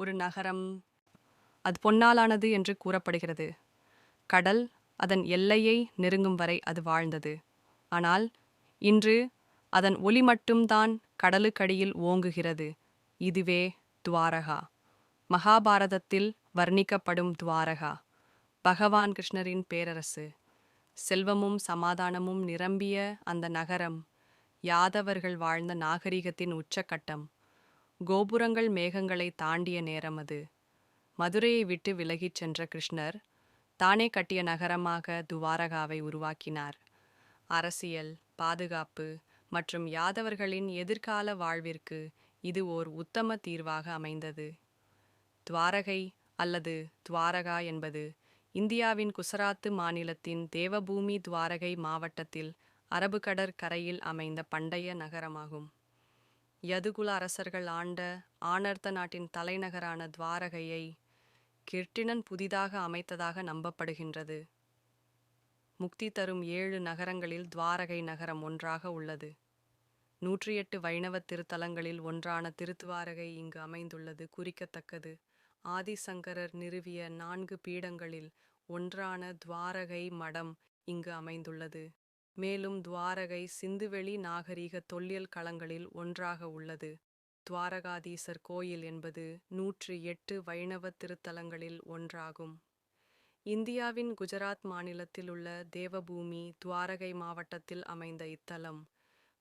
ஒரு நகரம். அது பொன்னாலானது என்று கூறப்படுகிறது. கடல் அதன் எல்லையை நெருங்கும் வரை அது வாழ்ந்தது. ஆனால் இன்று அதன் ஒளி மட்டும்தான் கடலுக்கடியில் ஓங்குகிறது. இதுவே துவாரகா. மகாபாரதத்தில் வர்ணிக்கப்படும் துவாரகா. பகவான் கிருஷ்ணரின் பேரரசு. செல்வமும் சமாதானமும் நிரம்பிய அந்த நகரம் யாதவர்கள் வாழ்ந்த நாகரிகத்தின் உச்சக்கட்டம். கோபுரங்கள் மேகங்களை தாண்டிய நேரம் அது. மதுரையை விட்டு விலகிச் சென்ற கிருஷ்ணர் தானே கட்டிய நகரமாக துவாரகாவை உருவாக்கினார். அரசியல் பாதுகாப்பு மற்றும் யாதவர்களின் எதிர்கால வாழ்விற்கு இது ஓர் உத்தம தீர்வாக அமைந்தது. துவாரகை அல்லது துவாரகா என்பது இந்தியாவின் குசராத்து மாநிலத்தின் தேவபூமி துவாரகை மாவட்டத்தில் அரபு கடற்கரையில் அமைந்த பண்டைய நகரமாகும். யதுகுல அரசர்கள் ஆண்ட ஆனர்த்த நாட்டின் தலைநகரான துவாரகையை கிர்டினன் புதிதாக அமைத்ததாக நம்பப்படுகின்றது. முக்தி தரும் ஏழு நகரங்களில் துவாரகை நகரம் ஒன்றாக உள்ளது. நூற்றி எட்டு வைணவ திருத்தலங்களில் ஒன்றான திருத்துவாரகை இங்கு அமைந்துள்ளது குறிக்கத்தக்கது. ஆதிசங்கரர் நிறுவிய நான்கு பீடங்களில் ஒன்றான துவாரகை மடம் இங்கு அமைந்துள்ளது. மேலும் துவாரகை சிந்துவெளி நாகரீக தொல்லியல் களங்களில் ஒன்றாக உள்ளது. துவாரகாதீசர் கோயில் என்பது நூற்றி எட்டு வைணவ திருத்தலங்களில் ஒன்றாகும். இந்தியாவின் குஜராத் மாநிலத்தில் உள்ள தேவபூமி துவாரகை மாவட்டத்தில் அமைந்த இத்தலம்.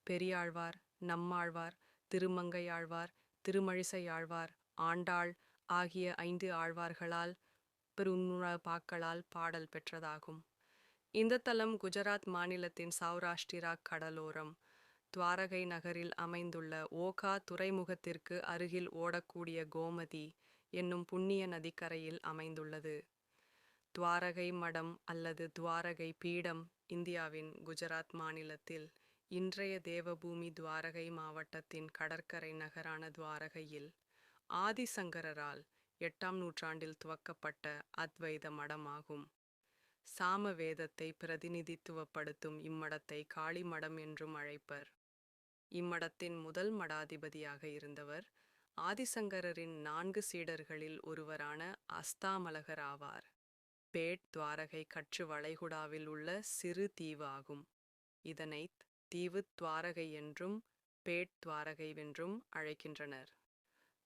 பெரியாழ்வார் நம்மாழ்வார் திருமங்கையாழ்வார் திருமழிசையாழ்வார் ஆண்டாள் ஆகிய ஐந்து ஆழ்வார்களால் பெருமுழப்பாக்களால் பாடல் பெற்றதாகும். இந்த தலம் குஜராத் மாநிலத்தின் சௌராஷ்டிரா கடலோரம் துவாரகை நகரில் அமைந்துள்ள ஓகா துறைமுகத்திற்கு அருகில் ஓடக்கூடிய கோமதி என்னும் புண்ணிய நதிக்கரையில் அமைந்துள்ளது. துவாரகை மடம் அல்லது துவாரகை பீடம் இந்தியாவின் குஜராத் மாநிலத்தில் இன்றைய தேவபூமி துவாரகை மாவட்டத்தின் கடற்கரை நகரான துவாரகையில் ஆதிசங்கரரால் எட்டாம் நூற்றாண்டில் துவக்கப்பட்ட அத்வைத மடமாகும். சாம வேதத்தை பிரதிநிதித்துவப்படுத்தும் இம்மடத்தை காளி மடம் என்றும் அழைப்பர். இம்மடத்தின் முதல் மடாதிபதியாக இருந்தவர் ஆதிசங்கரரின் நான்கு சீடர்களில் ஒருவரான அஸ்தாமலகர் ஆவார். பேட் துவாரகை கற்று வளைகுடாவில் உள்ள சிறு தீவு ஆகும். இதனை தீவு துவாரகை என்றும் பேட் துவாரகை என்றும் அழைக்கின்றனர்.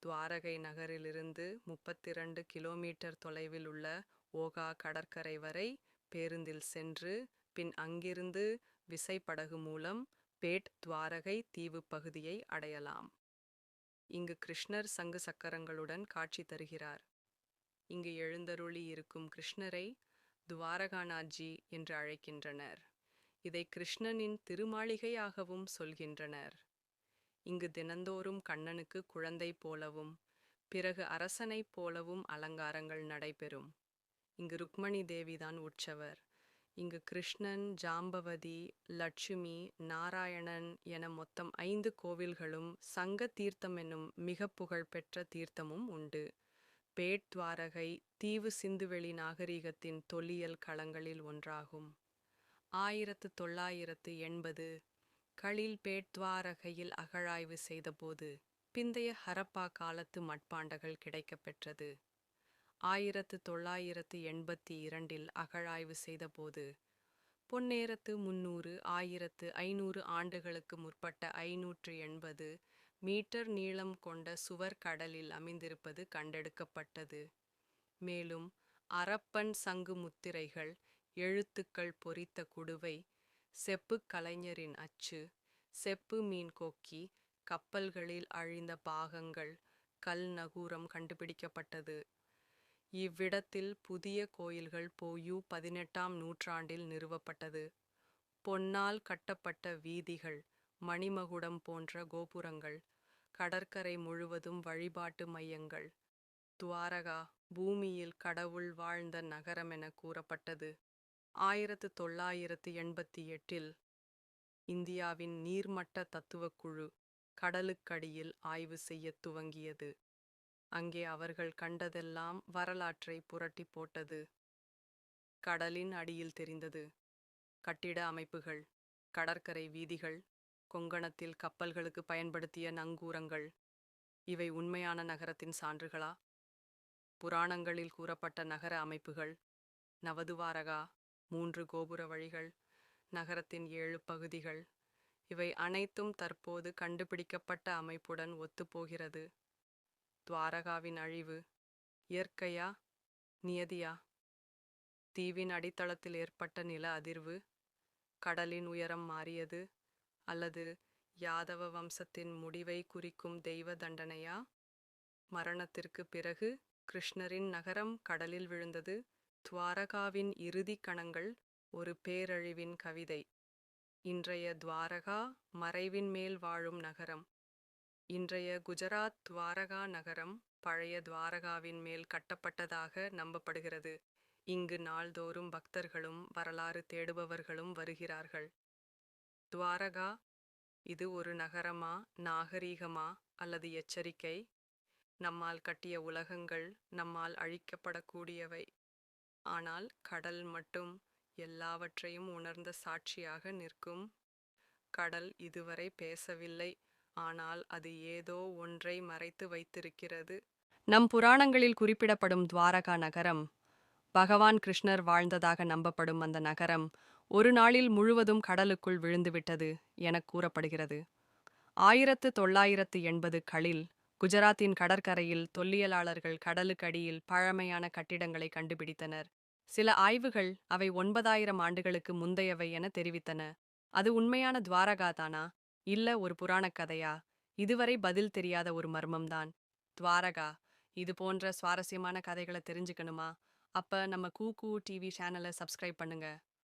துவாரகை நகரிலிருந்து முப்பத்திரண்டு கிலோமீட்டர் தொலைவில் உள்ள ஓகா கடற்கரை வரை பேருந்தில் சென்று பின் அங்கிருந்து விசைப்படகு மூலம் பேட் துவாரகை தீவு பகுதியை அடையலாம். இங்கு கிருஷ்ணர் சங்கு சக்கரங்களுடன் காட்சி தருகிறார். இங்கு எழுந்தருளி இருக்கும் கிருஷ்ணரை துவாரகாநாஜி என்று அழைக்கின்றனர். இதை கிருஷ்ணனின் திருமாளிகையாகவும் சொல்கின்றனர். இங்கு தினந்தோறும் கண்ணனுக்கு குழந்தை போலவும் பிறகு அரசனைப் போலவும் அலங்காரங்கள் நடைபெறும். இங்கு ருக்மணி தேவிதான் உற்சவர். இங்கு கிருஷ்ணன் ஜாம்பவதி லட்சுமி நாராயணன் என மொத்தம் ஐந்து கோவில்களும் சங்க தீர்த்தம் என்னும் மிக புகழ்பெற்ற தீர்த்தமும் உண்டு. பேட் துவாரகை தீவு சிந்துவெளி நாகரிகத்தின் தொல்லியல் களங்களில் ஒன்றாகும். ஆயிரத்து தொள்ளாயிரத்து எண்பது களில் பேட் துவாரகையில் அகழாய்வு செய்தபோது பிந்தைய ஹரப்பா காலத்து மட்பாண்டங்கள் கிடைக்கப்பெற்றது. ஆயிரத்து தொள்ளாயிரத்து எண்பத்தி இரண்டில் அகழாய்வு செய்தபோது பொன்னேரத்து முன்னூறு ஆயிரத்து ஐநூறு ஆண்டுகளுக்கு முற்பட்ட ஐநூற்று எண்பது மீட்டர் நீளம் கொண்ட சுவர் கடலில் அமைந்திருப்பது கண்டெடுக்கப்பட்டது. மேலும் அரப்பன் சங்கு முத்திரைகள் எழுத்துக்கள் பொறித்த குடுவை செப்பு கலைஞரின் அச்சு செப்பு மீன் கொக்கி கப்பல்களில் அழிந்த பாகங்கள் கல் நகூரம் கண்டுபிடிக்கப்பட்டது. இவ்விடத்தில் புதிய கோயில்கள் போயு பதினெட்டாம் நூற்றாண்டில் நிறுவப்பட்டது. பொன்னால் கட்டப்பட்ட வீதிகள் மணிமகுடம் போன்ற கோபுரங்கள் கடற்கரை முழுவதும் வழிபாட்டு மையங்கள் துவாரகா பூமியில் கடவுள் வாழ்ந்த நகரமென கூறப்பட்டது. ஆயிரத்து தொள்ளாயிரத்து எண்பத்தி எட்டில் இந்தியாவின் நீர்மட்ட தத்துவக்குழு கடலுக்கடியில் ஆய்வு செய்யத் துவங்கியது. அங்கே அவர்கள் கண்டதெல்லாம் வரலாற்றை புரட்டி போட்டது. கடலின் அடியில் தெரிந்தது. கட்டிட அமைப்புகள் கடற்கரை வீதிகள் கொங்கணத்தில் கப்பல்களுக்கு பயன்படுத்திய நங்கூரங்கள். இவை உண்மையான நகரத்தின் சான்றுகளா? புராணங்களில் கூறப்பட்ட நகர அமைப்புகள் நவதுவாரகா மூன்று கோபுர வழிகள் நகரத்தின் ஏழு பகுதிகள் இவை அனைத்தும் தற்போது கண்டுபிடிக்கப்பட்ட அமைப்புடன் ஒத்துப்போகிறது துவாரகாவின் அழிவு இயற்கையா நியதியா? தீவின் அடித்தளத்தில் ஏற்பட்ட நில அதிர்வு கடலின் உயரம் மாறியது அல்லது யாதவ வம்சத்தின் முடிவை குறிக்கும் தெய்வ தண்டனையா? மரணத்திற்கு பிறகு கிருஷ்ணரின் நகரம் கடலில் விழுந்தது துவாரகாவின் இறுதி கணங்கள் ஒரு பேரழிவின் கவிதை. இன்றைய துவாரகா மறைவின் மேல் வாழும் நகரம். இன்றைய குஜராத் துவாரகா நகரம் பழைய துவாரகாவின் மேல் கட்டப்பட்டதாக நம்பப்படுகிறது. இங்கு நாள்தோறும் பக்தர்களும் வரலாறு தேடுபவர்களும் வருகிறார்கள். துவாரகா இது ஒரு நகரமா நாகரீகமா அல்லது எச்சரிக்கை? நம்மால் கட்டிய உலகங்கள் நம்மால் அழிக்கப்படக்கூடியவை. ஆனால் கடல் மட்டும் எல்லாவற்றையும் உணர்ந்த சாட்சியாக நிற்கும். கடல் இதுவரை பேசவில்லை. ஆனால் அது ஏதோ ஒன்றை மறைத்து வைத்திருக்கிறது. நம் புராணங்களில் குறிப்பிடப்படும் துவாரகா நகரம் பகவான் கிருஷ்ணர் வாழ்ந்ததாக நம்பப்படும் அந்த நகரம் ஒரு நாளில் முழுவதும் கடலுக்குள் விழுந்துவிட்டது எனக் கூறப்படுகிறது. ஆயிரத்து தொள்ளாயிரத்து எண்பது களில் குஜராத்தின் கடற்கரையில் தொல்லியலாளர்கள் கடலுக்கடியில் பழமையான கட்டிடங்களை கண்டுபிடித்தனர். சில ஆய்வுகள் அவை ஒன்பதாயிரம் ஆண்டுகளுக்கு முந்தையவை என தெரிவித்தன. அது உண்மையான துவாரகா தானா? இல்ல ஒரு புராணக் கதையா? இதுவரை பதில் தெரியாத ஒரு மர்மம்தான் துவாரகா இது போன்ற சுவாரஸ்யமான கதைகளை தெரிஞ்சுக்கணுமா? அப்ப நம்ம கூ கூ டிவி சேனலை சப்ஸ்கிரைப் பண்ணுங்க.